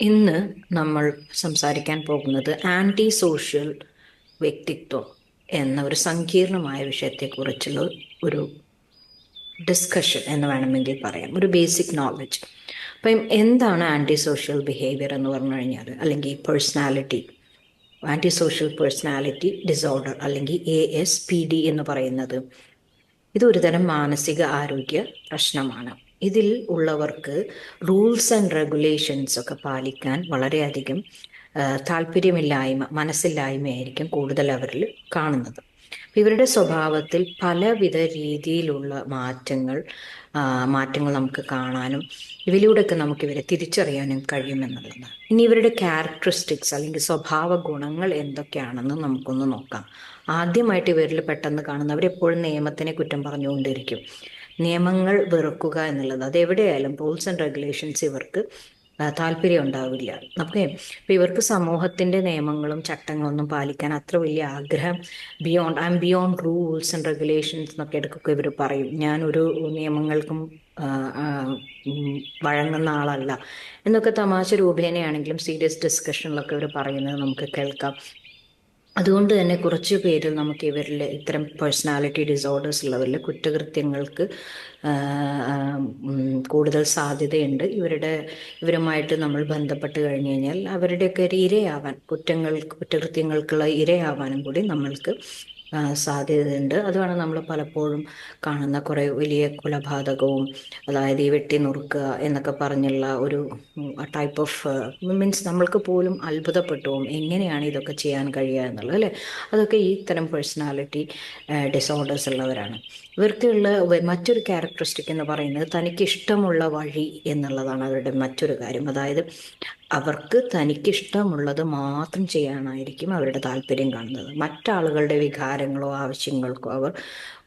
ഇന്ന് നമ്മൾ സംസാരിക്കാൻ പോകുന്നത് ആന്റി സോഷ്യൽ വ്യക്തിത്വം എന്ന ഒരു സങ്കീർണമായ വിഷയത്തെക്കുറിച്ചുള്ള ഒരു ഡിസ്കഷൻ എന്ന് വേണമെങ്കിൽ പറയാം. ഒരു ബേസിക് നോളജ് അപ്പം എന്താണ് ആന്റി സോഷ്യൽ ബിഹേവിയർ എന്ന് പറഞ്ഞു കഴിഞ്ഞാൽ അല്ലെങ്കിൽ personality anti social personality disorder അല്ലെങ്കിൽ എ എസ് പി ഡി എന്ന് പറയുന്നത്. ഇത് ഒരുതരം മാനസിക ആരോഗ്യ പ്രശ്നമാണ്. ഇതിൽ ഉള്ളവർക്ക് റൂൾസ് ആൻഡ് റെഗുലേഷൻസ് ഒക്കെ പാലിക്കാൻ വളരെയധികം താല്പര്യമില്ലായ്മ മനസ്സില്ലായ്മയായിരിക്കും കൂടുതൽ അവരിൽ കാണുന്നത്. ഇവരുടെ സ്വഭാവത്തിൽ പലവിധ രീതിയിലുള്ള മാറ്റങ്ങൾ മാറ്റങ്ങൾ നമുക്ക് കാണാനും ഇവയിലൂടെയൊക്കെ നമുക്ക് ഇവരെ തിരിച്ചറിയാനും കഴിയുമെന്നുള്ളതാണ്. ഇനി ഇവരുടെ ക്യാരക്ടറിസ്റ്റിക്സ് അല്ലെങ്കിൽ സ്വഭാവ ഗുണങ്ങൾ എന്തൊക്കെയാണെന്ന് നമുക്കൊന്ന് നോക്കാം. ആദ്യമായിട്ട് ഇവരിൽ പെട്ടെന്ന് കാണുന്ന അവരെപ്പോഴും നിയമത്തിനെ കുറ്റം പറഞ്ഞുകൊണ്ടിരിക്കും. നിയമങ്ങൾ വെറുക്കുക എന്നുള്ളത്. അത് എവിടെയായാലും റൂൾസ് ആൻഡ് റെഗുലേഷൻസ് ഇവർക്ക് താല്പര്യം ഉണ്ടാവില്ല. ഓക്കെ? ഇവർക്ക് സമൂഹത്തിന്റെ നിയമങ്ങളും ചട്ടങ്ങളൊന്നും പാലിക്കാൻ അത്ര വലിയ ആഗ്രഹം beyond I M beyond rules and regulations എന്നൊക്കെ ഇടയ്ക്കൊക്കെ ഇവർ പറയും. ഞാൻ ഒരു നിയമങ്ങൾക്കും വഴങ്ങുന്ന ആളല്ല എന്നൊക്കെ തമാശ രൂപേണയാണെങ്കിലും സീരിയസ് ഡിസ്കഷനിലൊക്കെ ഇവർ പറയുന്നത് നമുക്ക് കേൾക്കാം. അതുകൊണ്ട് തന്നെ കുറച്ച് പേരിൽ നമുക്ക് ഇവരിൽ ഇത്തരം പേഴ്സണാലിറ്റി ഡിസോർഡേഴ്സ് ഉള്ളവരിൽ കുറ്റകൃത്യങ്ങൾക്ക് കൂടുതൽ സാധ്യതയുണ്ട്. ഇവരുടെ ഇവരുമായിട്ട് നമ്മൾ ബന്ധപ്പെട്ട് കഴിഞ്ഞു കഴിഞ്ഞാൽ അവരുടെയൊക്കെ ഒരു ഇരയാവാൻ കുറ്റങ്ങൾ കുറ്റകൃത്യങ്ങൾക്കുള്ള ഇരയാവാനും കൂടി നമ്മൾക്ക് സാധ്യതയുണ്ട്. അതാണ് നമ്മൾ പലപ്പോഴും കാണുന്ന കുറേ വലിയ കൊലപാതകവും അതായത് ഈ വെട്ടി നുറുക്കുക എന്നൊക്കെ പറഞ്ഞുള്ള ഒരു ടൈപ്പ് ഓഫ് മീൻസ് നമ്മൾക്ക് പോലും അത്ഭുതപ്പെട്ടു എങ്ങനെയാണ് ഇതൊക്കെ ചെയ്യാൻ കഴിയുക എന്നുള്ളത് അല്ലേ? അതൊക്കെ ഈ തരം പേഴ്സണാലിറ്റി ഡിസോർഡേഴ്സ് ഉള്ളവരാണ്. ഇവർക്കുള്ള മറ്റൊരു ക്യാരക്ടറിസ്റ്റിക് എന്ന് പറയുന്നത് തനിക്ക് ഇഷ്ടമുള്ള വഴി എന്നുള്ളതാണ് അവരുടെ മറ്റൊരു കാര്യം. അതായത് അവർക്ക് തനിക്കിഷ്ടമുള്ളത് മാത്രം ചെയ്യാനായിരിക്കും അവരുടെ താല്പര്യം കാണുന്നത്. മറ്റാളുകളുടെ വികാരങ്ങളോ ആവശ്യങ്ങൾക്കോ അവർ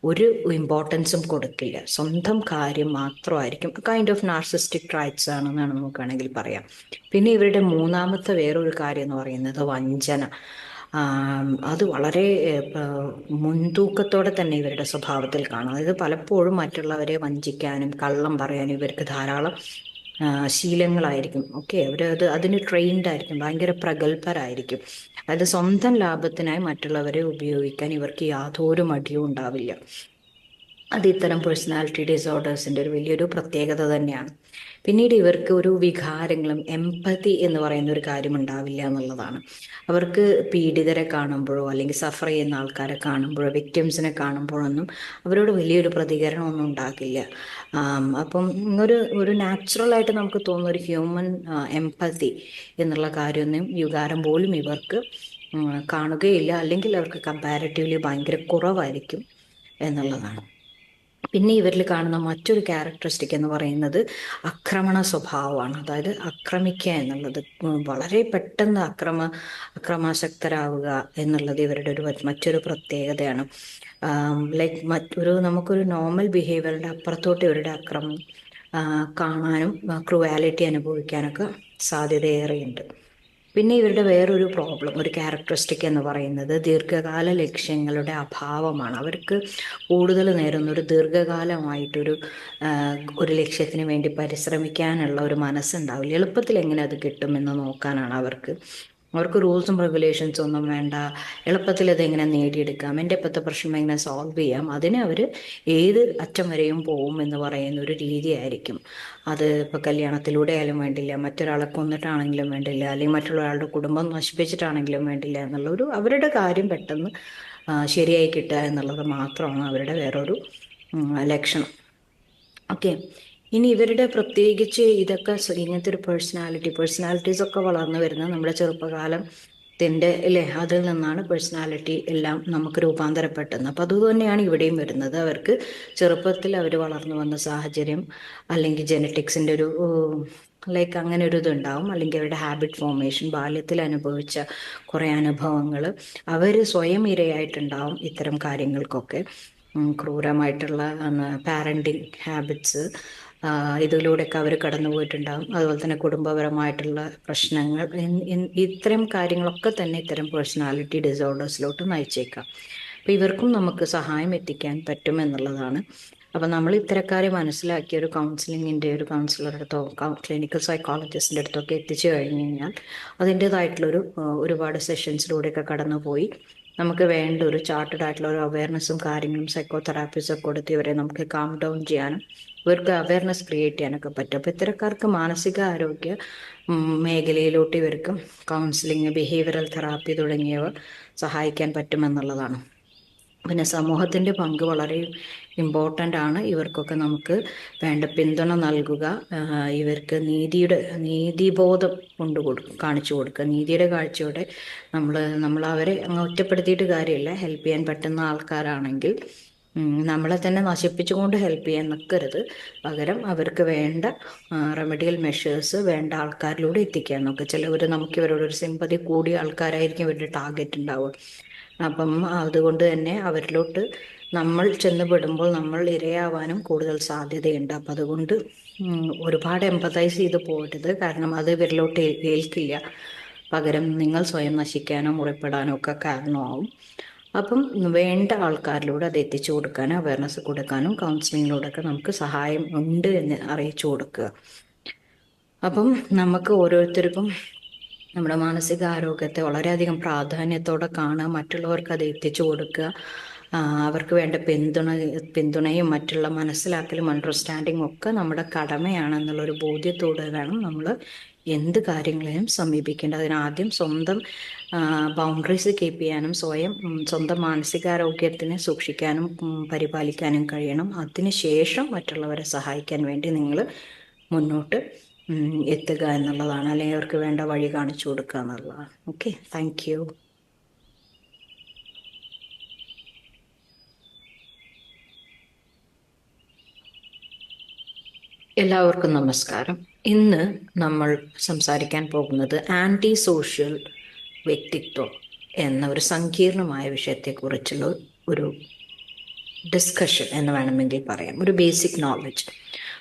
ഒരു ഇമ്പോർട്ടൻസും കൊടുക്കില്ല. സ്വന്തം കാര്യം മാത്രമായിരിക്കും. കൈൻഡ് ഓഫ് നാർസിസ്റ്റിക് ട്രൈറ്റ്സ് ആണെന്നാണ് നമുക്കാണെങ്കിൽ പറയാം. പിന്നെ ഇവരുടെ മൂന്നാമത്തെ വേറൊരു കാര്യം എന്ന് പറയുന്നത് വഞ്ചന. അത് വളരെ മുൻതൂക്കത്തോടെ തന്നെ ഇവരുടെ സ്വഭാവത്തിൽ കാണാം. അതായത് പലപ്പോഴും മറ്റുള്ളവരെ വഞ്ചിക്കാനും കള്ളം പറയാനും ഇവർക്ക് ധാരാളം ശീലങ്ങളായിരിക്കും. ഓക്കെ അവരത് അതിന് ട്രെയിൻഡ് ആയിരിക്കും ഭയങ്കര പ്രഗത്ഭരായിരിക്കും. അതായത് സ്വന്തം ലാഭത്തിനായി മറ്റുള്ളവരെ ഉപയോഗിക്കാൻ ഇവർക്ക് യാതൊരു മടിയും ഉണ്ടാവില്ല. അത് ഇത്തരം പേഴ്സണാലിറ്റി ഡിസോർഡേഴ്സിന്റെ ഒരു വലിയൊരു പ്രത്യേകത തന്നെയാണ്. പിന്നീട് ഇവർക്ക് ഒരു വികാരങ്ങളും എമ്പതി എന്ന് പറയുന്ന ഒരു കാര്യം ഉണ്ടാവില്ല എന്നുള്ളതാണ്. അവർക്ക് പീഡിതരെ കാണുമ്പോഴോ അല്ലെങ്കിൽ സഫർ ചെയ്യുന്ന ആൾക്കാരെ കാണുമ്പോഴോ വിക്ടിംസിനെ കാണുമ്പോഴൊന്നും അവരോട് വലിയൊരു പ്രതികരണമൊന്നും ഉണ്ടാകില്ല. അപ്പം ഒരു ഒരു നാച്ചുറലായിട്ട് നമുക്ക് തോന്നുന്ന ഒരു ഹ്യൂമൻ എമ്പതി എന്നുള്ള കാര്യമൊന്നും വികാരം പോലും ഇവർക്ക് കാണുകയില്ല. അല്ലെങ്കിൽ അവർക്ക് കമ്പാരിറ്റീവ്ലി ഭയങ്കര കുറവായിരിക്കും എന്നുള്ളതാണ്. പിന്നെ ഇവരിൽ കാണുന്ന മറ്റൊരു ക്യാരക്ടറിസ്റ്റിക് എന്ന് പറയുന്നത് ആക്രമണ സ്വഭാവമാണ്. അതായത് ആക്രമിക്കുക എന്നുള്ളത് വളരെ പെട്ടെന്ന് അക്രമ അക്രമാസക്തരാവുക എന്നുള്ളത് ഇവരുടെ ഒരു മറ്റൊരു പ്രത്യേകതയാണ്. ലൈക്ക് മറ്റൊരു നമുക്കൊരു നോർമൽ ബിഹേവിയറിന്റെ അപ്പുറത്തോട്ട് ഇവരുടെ അക്രമം കാണാനും ക്രുവാലിറ്റി അനുഭവിക്കാനൊക്കെ സാധ്യതയേറെയുണ്ട്. പിന്നെ ഇവരുടെ വേറൊരു പ്രോബ്ലം ഒരു ക്യാരക്ടറിസ്റ്റിക് എന്ന് പറയുന്നത് ദീർഘകാല ലക്ഷ്യങ്ങളുടെ അഭാവമാണ്. അവർക്ക് കൂടുതൽ നേരം ഒരു ദീർഘകാലമായിട്ടൊരു ഒരു ലക്ഷ്യത്തിന് വേണ്ടി പരിശ്രമിക്കാനുള്ള ഒരു മനസ്സുണ്ടാവില്ല. എളുപ്പത്തിൽ എങ്ങനെ അത് കിട്ടുമെന്ന് നോക്കാനാണ് അവർക്ക് അവർക്ക് റൂൾസും റെഗുലേഷൻസും ഒന്നും വേണ്ട. എളുപ്പത്തിൽ അതെങ്ങനെ നേടിയെടുക്കാം? എന്റെ ഇപ്പോഴത്തെ പ്രശ്നം എങ്ങനെ സോൾവ് ചെയ്യാം? അതിന് അവർ ഏത് അറ്റം വരെയും പോവും എന്ന് പറയുന്ന ഒരു രീതിയായിരിക്കും അത് ഇപ്പോൾ കല്യാണത്തിലൂടെ ആയാലും വേണ്ടില്ല മറ്റൊരാളെ കൊന്നിട്ടാണെങ്കിലും വേണ്ടില്ല അല്ലെങ്കിൽ മറ്റുള്ള ഒരാളുടെ കുടുംബം നശിപ്പിച്ചിട്ടാണെങ്കിലും വേണ്ടില്ല എന്നുള്ള ഒരു അവരുടെ കാര്യം പെട്ടെന്ന് ശരിയായി കിട്ടുക എന്നുള്ളത് മാത്രമാണ് അവരുടെ വേറൊരു ലക്ഷണം. ഓക്കെ. ഇനി ഇവരുടെ പ്രത്യേകിച്ച് ഇതൊക്കെ ഇങ്ങനത്തെ ഒരു പേഴ്സണാലിറ്റി പേഴ്സണാലിറ്റീസ് ഒക്കെ വളർന്നു വരുന്ന നമ്മുടെ ചെറുപ്പകാലം ത്തിന്റെ അല്ലേ അതിൽ നിന്നാണ് പേഴ്സണാലിറ്റി എല്ലാം നമുക്ക് രൂപാന്തരപ്പെട്ടത്. അപ്പം അതുതന്നെയാണ് ഇവിടെയും വരുന്നത്. അവർക്ക് ചെറുപ്പത്തിൽ അവർ വളർന്നു വന്ന സാഹചര്യം അല്ലെങ്കിൽ ജനറ്റിക്സിന്റെ ഒരു ലൈക്ക് അങ്ങനെ ഒരു ഇതുണ്ടാവും. അല്ലെങ്കിൽ അവരുടെ ഹാബിറ്റ് ഫോർമേഷൻ ബാല്യത്തിൽ അനുഭവിച്ച കുറേ അനുഭവങ്ങൾ അവർ സ്വയം ഇരയായിട്ടുണ്ടാവും ഇത്തരം കാര്യങ്ങൾക്കൊക്കെ. ക്രൂരമായിട്ടുള്ള പാരന്റിങ് ഹാബിറ്റ്സ് ഇതിലൂടെയൊക്കെ അവർ കടന്നു പോയിട്ടുണ്ടാകും അതുപോലെ തന്നെ കുടുംബപരമായിട്ടുള്ള പ്രശ്നങ്ങൾ ഇത്തരം കാര്യങ്ങളൊക്കെ തന്നെ ഇത്തരം പേഴ്സണാലിറ്റി ഡിസോർഡേഴ്സിലോട്ട് നയിച്ചേക്കാം. അപ്പം ഇവർക്കും നമുക്ക് സഹായം എത്തിക്കാൻ പറ്റുമെന്നുള്ളതാണ് അപ്പം നമ്മൾ ഇത്തരക്കാരെ മനസ്സിലാക്കിയ ഒരു കൗൺസിലിങ്ങിന്റെ ഒരു കൗൺസിലറുടെ അടുത്തോ ക്ലിനിക്കൽ സൈക്കോളജിസ്റ്റിന്റെ അടുത്തൊക്കെ എത്തിച്ചു കഴിഞ്ഞു കഴിഞ്ഞാൽ അതിന്റേതായിട്ടുള്ളൊരു ഒരുപാട് സെഷൻസിലൂടെയൊക്കെ കടന്നുപോയി. നമുക്ക് വേണ്ട ഒരു ചാർട്ടഡ് ആയിട്ടുള്ള ഒരു അവയർനെസ്സും കാര്യങ്ങളും സൈക്കോ ഒക്കെ കൊടുത്ത് ഇവരെ നമുക്ക് കാം ഡൗൺ ചെയ്യാനും ഇവർക്ക് അവയർനെസ് ക്രിയേറ്റ് ചെയ്യാനൊക്കെ പറ്റും. അപ്പോൾ ഇത്തരക്കാർക്ക് മാനസിക ആരോഗ്യ മേഖലയിലോട്ട് ഇവർക്ക് കൗൺസിലിംഗ് ബിഹേവിയറൽ തെറാപ്പി തുടങ്ങിയവ സഹായിക്കാൻ പറ്റുമെന്നുള്ളതാണ്. പിന്നെ സമൂഹത്തിന്റെ പങ്ക് വളരെ ഇമ്പോർട്ടന്റ് ആണ്. ഇവർക്കൊക്കെ നമുക്ക് വേണ്ട പിന്തുണ നൽകുക. ഇവർക്ക് നീതിയുടെ നീതിബോധം കൊണ്ടു കൊടുക്കും കാണിച്ചു കൊടുക്കുക. നീതിയുടെ കാഴ്ചയോടെ നമ്മൾ നമ്മൾ അവരെ ഒറ്റപ്പെടുത്തിയിട്ട് കാര്യമില്ല. ഹെൽപ്പ് ചെയ്യാൻ പറ്റുന്ന ആൾക്കാരാണെങ്കിൽ നമ്മളെ തന്നെ നശിപ്പിച്ചുകൊണ്ട് ഹെൽപ്പ് ചെയ്യാൻ നിൽക്കരുത് പകരം അവർക്ക് വേണ്ട റെമഡിയൽ മെഷേഴ്സ് വേണ്ട ആൾക്കാരിലൂടെ എത്തിക്കാൻ നോക്കുക ചിലവർ നമുക്ക് ഒരു സിമ്പതി കൂടിയ ആൾക്കാരായിരിക്കും ഇവരുടെ ടാർഗറ്റ് ഉണ്ടാവുക അപ്പം അതുകൊണ്ട് തന്നെ അവരിലോട്ട് നമ്മൾ ചെന്ന് പെടുമ്പോൾ നമ്മൾ ഇരയാവാനും കൂടുതൽ സാധ്യതയുണ്ട്. അപ്പം അതുകൊണ്ട് ഒരുപാട് എമ്പതൈസ് ചെയ്ത് പോകരുത്. കാരണം അത് ഇവരിലോട്ട് ഏൽക്കില്ല. പകരം നിങ്ങൾ സ്വയം നശിക്കാനോ മുറിപ്പെടാനോ ഒക്കെ കാരണമാവും. അപ്പം വേണ്ട ആൾക്കാരിലൂടെ അത് എത്തിച്ചു കൊടുക്കാനും അവയർനെസ് കൊടുക്കാനും കൗൺസിലിങ്ങിലൂടെയൊക്കെ നമുക്ക് സഹായം ഉണ്ട് എന്ന് അറിയിച്ചു കൊടുക്കുക. അപ്പം നമുക്ക് ഓരോരുത്തർക്കും നമ്മുടെ മാനസിക മാനസികാരോഗ്യത്തെ വളരെയധികം പ്രാധാന്യത്തോടെ കാണുക മറ്റുള്ളവർക്ക് അത് എത്തിച്ചു കൊടുക്കുക. അവർക്ക് വേണ്ട പിന്തുണ പിന്തുണയും മറ്റുള്ള മനസ്സിലാക്കലും അണ്ടർസ്റ്റാൻഡിങ്ങും ഒക്കെ നമ്മുടെ കടമയാണെന്നുള്ളൊരു ബോധ്യത്തോടെ വേണം നമ്മൾ എന്ത് കാര്യങ്ങളെയും സമീപിക്കേണ്ടത് അതിനാദ്യം സ്വന്തം ബൗണ്ടറീസ് കീപ്പ് ചെയ്യാനും സ്വയം സ്വന്തം മാനസികാരോഗ്യത്തിനെ സൂക്ഷിക്കാനും പരിപാലിക്കാനും കഴിയണം. അതിനുശേഷം മറ്റുള്ളവരെ സഹായിക്കാൻ വേണ്ടി നിങ്ങൾ മുന്നോട്ട് എത്തുക എന്നുള്ളതാണ്. അല്ലെങ്കിൽ അവർക്ക് വേണ്ട വഴി കാണിച്ചു കൊടുക്കുക എന്നുള്ളതാണ്. ഓക്കെ താങ്ക് യു എല്ലാവർക്കും നമസ്കാരം. ഇന്ന് നമ്മൾ സംസാരിക്കാൻ പോകുന്നത് ആന്റി സോഷ്യൽ വ്യക്തിത്വം എന്ന ഒരു സങ്കീർണമായ വിഷയത്തെക്കുറിച്ചുള്ള ഒരു ഡിസ്കഷൻ എന്ന് വേണമെങ്കിൽ പറയാം. ഒരു ബേസിക് നോളജ്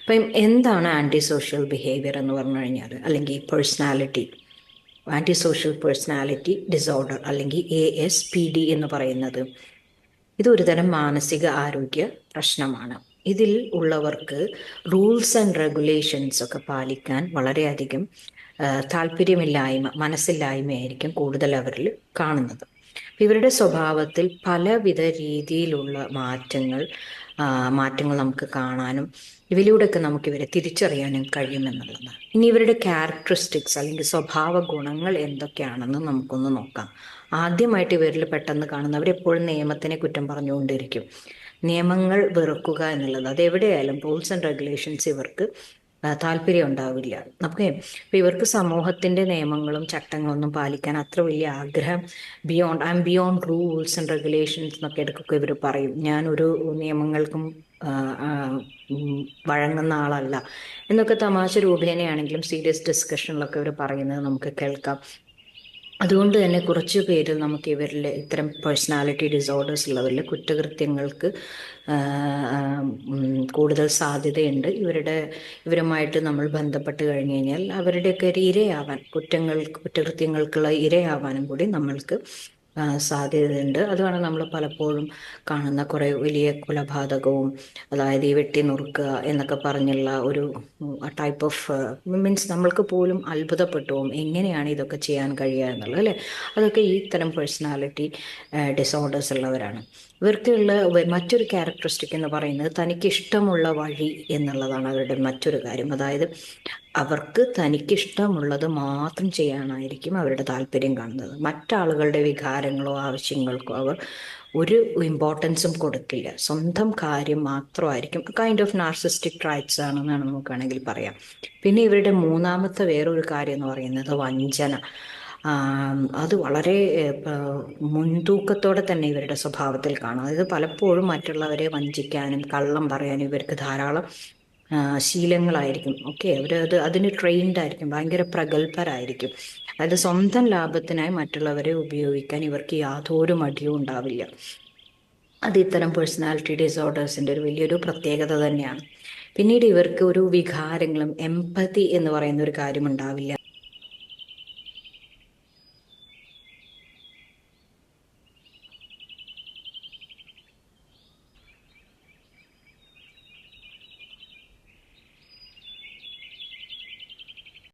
അപ്പം എന്താണ് ആന്റി സോഷ്യൽ ബിഹേവിയർ എന്ന് പറഞ്ഞു കഴിഞ്ഞാൽ അല്ലെങ്കിൽ personality anti social personality disorder അല്ലെങ്കിൽ എ എസ് പി ഡി എന്ന് പറയുന്നത്. ഇതൊരു തരം മാനസിക ആരോഗ്യ പ്രശ്നമാണ്. ഇതിൽ ഉള്ളവർക്ക് റൂൾസ് ആൻഡ് റെഗുലേഷൻസ് ഒക്കെ പാലിക്കാൻ വളരെയധികം താല്പര്യമില്ലായ്മ മനസ്സില്ലായ്മയായിരിക്കും കൂടുതൽ അവരിൽ കാണുന്നത്. ഇവരുടെ സ്വഭാവത്തിൽ പലവിധ രീതിയിലുള്ള മാറ്റങ്ങൾ മാറ്റങ്ങൾ നമുക്ക് കാണാനും ഇവയിലൂടെയൊക്കെ നമുക്ക് ഇവരെ തിരിച്ചറിയാനും കഴിയുമെന്നുള്ളതാണ്. ഇനി ഇവരുടെ ക്യാരക്ടറിസ്റ്റിക്സ് അല്ലെങ്കിൽ സ്വഭാവ ഗുണങ്ങൾ എന്തൊക്കെയാണെന്ന് നമുക്കൊന്ന് നോക്കാം. ആദ്യമായിട്ട് ഇവരിൽ പെട്ടെന്ന് കാണുന്ന അവരെപ്പോഴും നിയമത്തിനെ കുറ്റം പറഞ്ഞുകൊണ്ടിരിക്കും. നിയമങ്ങൾ വെറുക്കുക എന്നുള്ളത്. അതെവിടെയായാലും റൂൾസ് ആൻഡ് റെഗുലേഷൻസ് ഇവർക്ക് താല്പര്യം ഉണ്ടാവില്ല. നമുക്ക് ഇവർക്ക് സമൂഹത്തിന്റെ നിയമങ്ങളും ചട്ടങ്ങളൊന്നും പാലിക്കാൻ അത്ര വലിയ ആഗ്രഹം beyond I M beyond rules and regulations എന്നൊക്കെ ഇടയ്ക്കൊക്കെ ഇവർ പറയും. ഒരു നിയമങ്ങൾക്കും വഴങ്ങുന്ന ആളല്ല എന്നൊക്കെ തമാശ രൂപേണയാണെങ്കിലും സീരിയസ് ഡിസ്കഷനിലൊക്കെ ഇവർ പറയുന്നത് നമുക്ക് കേൾക്കാം. അതുകൊണ്ട് തന്നെ കുറച്ച് പേര് നമുക്ക് ഇവരിൽ ഇത്തരം പേഴ്സണാലിറ്റി ഡിസോർഡേഴ്സ് ഉള്ളവരിൽ കുറ്റകൃത്യങ്ങൾക്ക് കൂടുതൽ സാധ്യതയുണ്ട്. ഇവരുടെ ഇവരുമായിട്ട് നമ്മൾ ബന്ധപ്പെട്ട് കഴിഞ്ഞ് കഴിഞ്ഞാൽ അവരുടെയൊക്കെ ഒരു ഇരയാവാൻ കുറ്റങ്ങൾ കുറ്റകൃത്യങ്ങൾക്കുള്ള ഇരയാവാനും കൂടി നമ്മൾക്ക് സാധ്യതയുണ്ട്. അതുമാണ് നമ്മൾ പലപ്പോഴും കാണുന്ന കുറേ വലിയ കൊലപാതകവും അതായത് ഈ വെട്ടി നുറുക്കുക എന്നൊക്കെ പറഞ്ഞുള്ള ഒരു ടൈപ്പ് ഓഫ് മീൻസ് നമ്മൾക്ക് പോലും അത്ഭുതപ്പെട്ടു പോകും എങ്ങനെയാണ് ഇതൊക്കെ ചെയ്യാൻ കഴിയുക എന്നുള്ളത് അല്ലേ? അതൊക്കെ ഈ തരം പേഴ്സണാലിറ്റി ഡിസോർഡേഴ്സ് ഉള്ളവരാണ്. ഇവർക്കുള്ള മറ്റൊരു ക്യാരക്ടറിസ്റ്റിക് എന്ന് പറയുന്നത് തനിക്ക് ഇഷ്ടമുള്ള വഴി എന്നുള്ളതാണ് അവരുടെ മറ്റൊരു കാര്യം. അതായത് അവർക്ക് തനിക്കിഷ്ടമുള്ളത് മാത്രം ചെയ്യാനായിരിക്കും അവരുടെ താല്പര്യം കാണുന്നത്. മറ്റാളുകളുടെ വികാരങ്ങളോ ആവശ്യങ്ങൾക്കോ അവർ ഒരു ഇമ്പോർട്ടൻസും കൊടുക്കില്ല. സ്വന്തം കാര്യം മാത്രമായിരിക്കും. കൈൻഡ് ഓഫ് നാർസിസ്റ്റിക് ട്രൈറ്റ്സ് ആണെന്നാണ് നമുക്കാണെങ്കിൽ പറയാം. പിന്നെ ഇവരുടെ മൂന്നാമത്തെ വേറൊരു കാര്യം എന്ന് പറയുന്നത് വഞ്ചന. അത് വളരെ മുൻതൂക്കത്തോടെ തന്നെ ഇവരുടെ സ്വഭാവത്തിൽ കാണാം. അതായത് പലപ്പോഴും മറ്റുള്ളവരെ വഞ്ചിക്കാനും കള്ളം പറയാനും ഇവർക്ക് ധാരാളം ശീലങ്ങളായിരിക്കും. ഓക്കെ അവർ അത് അതിന് ട്രെയിൻഡ് ആയിരിക്കും ഭയങ്കര പ്രഗത്ഭരായിരിക്കും. അതായത് സ്വന്തം ലാഭത്തിനായി മറ്റുള്ളവരെ ഉപയോഗിക്കാൻ ഇവർക്ക് യാതൊരു മടിയും ഉണ്ടാവില്ല. അത് ഇത്തരം പേഴ്സണാലിറ്റി ഡിസോർഡേഴ്സിന്റെ ഒരു വലിയൊരു പ്രത്യേകത തന്നെയാണ്. പിന്നീട് ഇവർക്ക് ഒരു വികാരങ്ങളും എമ്പതി എന്ന് പറയുന്ന ഒരു കാര്യം ഉണ്ടാവില്ല.